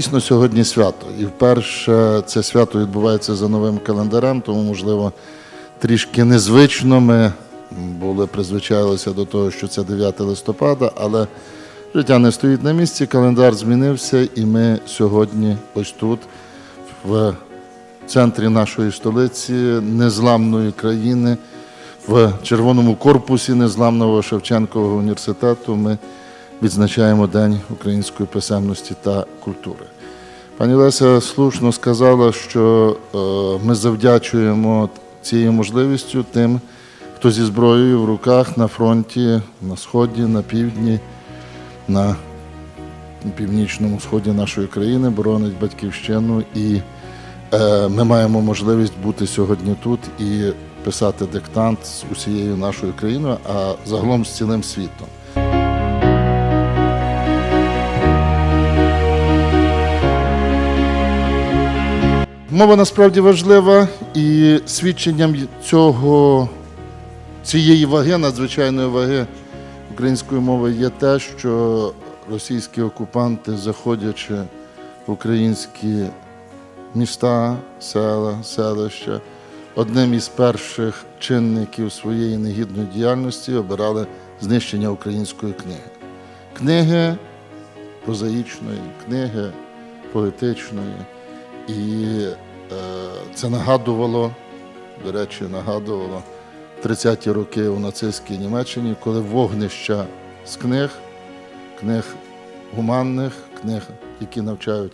Дійсно, сьогодні свято. І вперше це свято відбувається за новим календарем, тому, можливо, трішки незвично. Ми були призвичайлися до того, що це 9 листопада, але життя не стоїть на місці, календар змінився, і ми сьогодні ось тут, в центрі нашої столиці, незламної країни, в червоному корпусі незламного Шевченкового університету. Ми відзначаємо День української писемності та культури. Пані Леся слушно сказала, що е, ми завдячуємо цією можливістю тим, хто зі зброєю в руках на фронті, на сході, на півдні, на північному сході нашої країни боронить батьківщину. І е, ми маємо можливість бути сьогодні тут і писати диктант з усією нашою країною, а загалом з цілим світом. Мова насправді важлива, і свідченням цього, цієї ваги, надзвичайної ваги української мови є те, що російські окупанти, заходячи в українські міста, села, селища, одним із перших чинників своєї негідної діяльності обирали знищення української книги. Книги прозаїчної, книги поетичної. І е, це нагадувало, до речі, нагадувало 30-ті роки у нацистській Німеччині, коли вогнища з книг, книг гуманних, книг, які навчають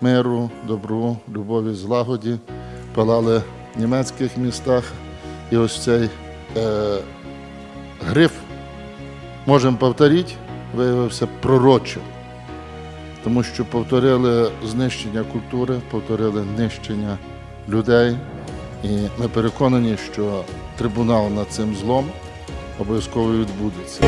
миру, добру, любові, злагоді, палали в німецьких містах. І ось цей е, гриф, можемо повторити, виявився пророчим тому що повторили знищення культури, повторили нищення людей. І ми переконані, що трибунал над цим злом обов'язково відбудеться.